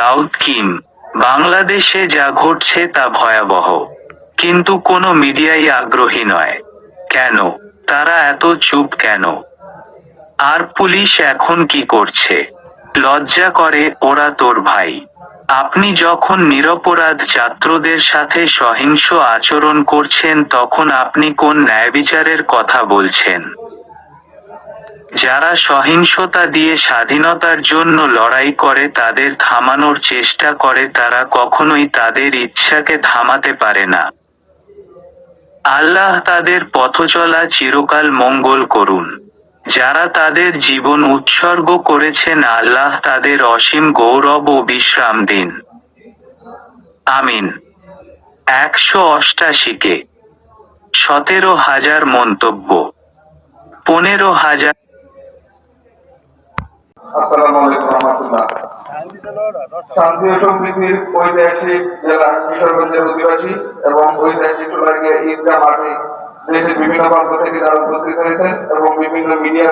দাউদ Kim, বাংলাদেশে যা ঘটছে তা ভয়াবহ। কিন্তু কোনো মিডিয়াই আগ্রহী নয়। কেন? তারা এত চুপ কেন? আর পুলিশ এখন কি করছে? লজ্জা করে ওরা তোর ভাই। আপনি যখন নিরপরাধ ছাত্রদের সাথে সহিংস আচরণ করছেন, তখন আপনি কোন ন্যায় বিচারের কথা বলছেন? যারা সহিংসতা দিয়ে স্বাধীনতার জন্য লড়াই করে, তাদের থামানোর চেষ্টা করে, তারা কখনোই তাদের ইচ্ছাকে থামাতে পারে না। আল্লাহ তাদের পথচলা চিরকাল মঙ্গল করুন। যারা তাদের জীবন উৎসর্গ করেছেন, আল্লাহ তাদের অসীম গৌরব ও বিশ্রাম দিন। আমিন। একশো অষ্টাশিকে সতেরো হাজার মন্তব্য। পনেরো হাজার শান্তি সম্প্রীতির ঐতিহাসিক জেলা কিশোরগঞ্জের অধিবাসী এবং ঐতিহাসিক ঈদগাহ মাঠে দেশের বিভিন্ন প্রান্ত থেকে তারা উপস্থিত হয়েছেন এবং বিভিন্ন মিডিয়া